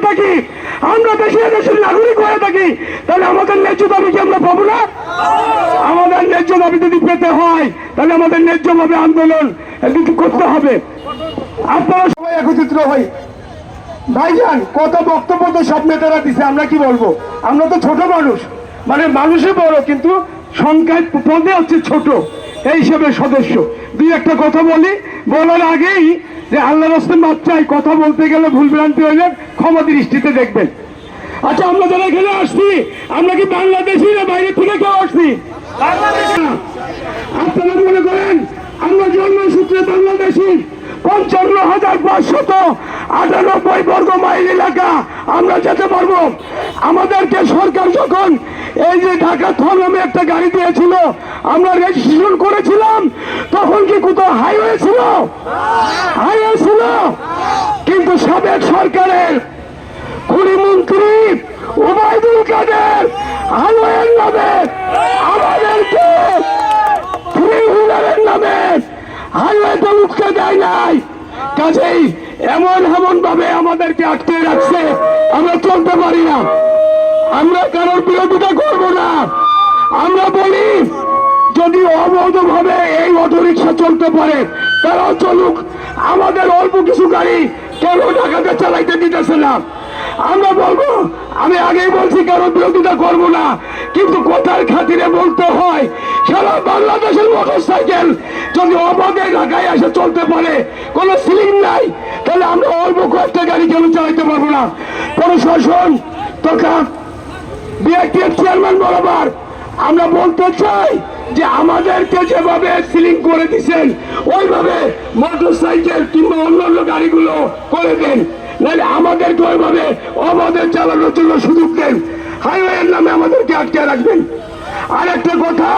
হয়ে থাকি, আমরা দেশে দেশের নাগরিক হয়ে থাকি, তাহলে আমাদের ন্যায্য দাবি কি আমরা পাবো না? আমাদের ন্যায্য দাবি যদি পেতে হয়, তাহলে আমাদের ন্যায্যভাবে আন্দোলন কিন্তু করতে হবে। আপনারা সবাই একত্রিত হই। ভাইজান, কত বক্তব্য তো সব নেতারা দিছে, আমরা কি বলব? আমরা তো ছোট মানুষ। মানে মানুষে বড়, কিন্তু সংখ্যায় পদে হচ্ছে ছোট। এই হিসেবে সদস্য। দুই একটা কথা বলি, বলার আগেই যে আল্লাহ রসেন বাচ্চায় কথা বলতে গেলে ভুল ভ্রান্তি হইলে ক্ষমা দৃষ্টিতে দেখবেন। আচ্ছা আমরা যারা এখানে আসছি, আমরা কি বাংলাদেশি না বাইরে থেকে কেউ আসছি। আপনারা মনে করেন, আমরা জন্মসূত্রে বাংলাদেশি। পঞ্চান্ন হাজার পাঁচশত আটানব্বই বর্গ মাইল এলাকা আমরা যেতে পারব। আমাদেরকে সরকার যখন এই যে ঢাকা থল নামে একটা গাড়ি দিয়েছিল, আমরা রেজিস্ট্রেশন করেছিলাম, তখন কি কোথাও হাইওয়ে ছিল? হাইওয়ে ছিল। কিন্তু সাবেক সরকারের খুনি মন্ত্রী ওবায়দুল কাদের হাইওয়ের নামে, আমাদেরকে থ্রি হুইলারের নামে হাইওয়েতে উঠতে দেয় নাই। কাজেই এমন এমন ভাবে আমাদেরকে আটকে রাখছে, আমরা চলতে পারি না। আমরা কারোর বিরোধিতা করব না। আমরা বলি, যদি অবৈধভাবে এই অটোরিকশা চলতে পারে, তারা চলুক। আমাদের অল্প কিছু গাড়ি কেন ঢাকাতে চালাইতে দিতেছে না। আমরা বলব, আমি আগেই বলছি কারও বিরোধিতা করব না। কিন্তু কথার খাতিরে বলতে হয়, সারা বাংলাদেশের মোটর সাইকেল যদি অবাধে ঢাকায় এসে চলতে পারে, কোনো সিলিং নাই, তাহলে আমরা অল্প কয়েকটা গাড়ি কেন চালাইতে পারব না? প্রশাসন তথা বিআরটিএফ চেয়ারম্যান বরাবর আমরা বলতে চাই যে আমাদেরকে যেভাবে সিলিং করে দিচ্ছেন ওইভাবে মোটর সাইকেল কিংবা অন্যান্য গাড়িগুলো করে দেন। নাহলে আমাদেরকে ওইভাবে অবাধে চালানোর জন্য সুযোগ দেন। হাইওয়ের নামে আমাদেরকে আটকে রাখবেন। আর একটা কথা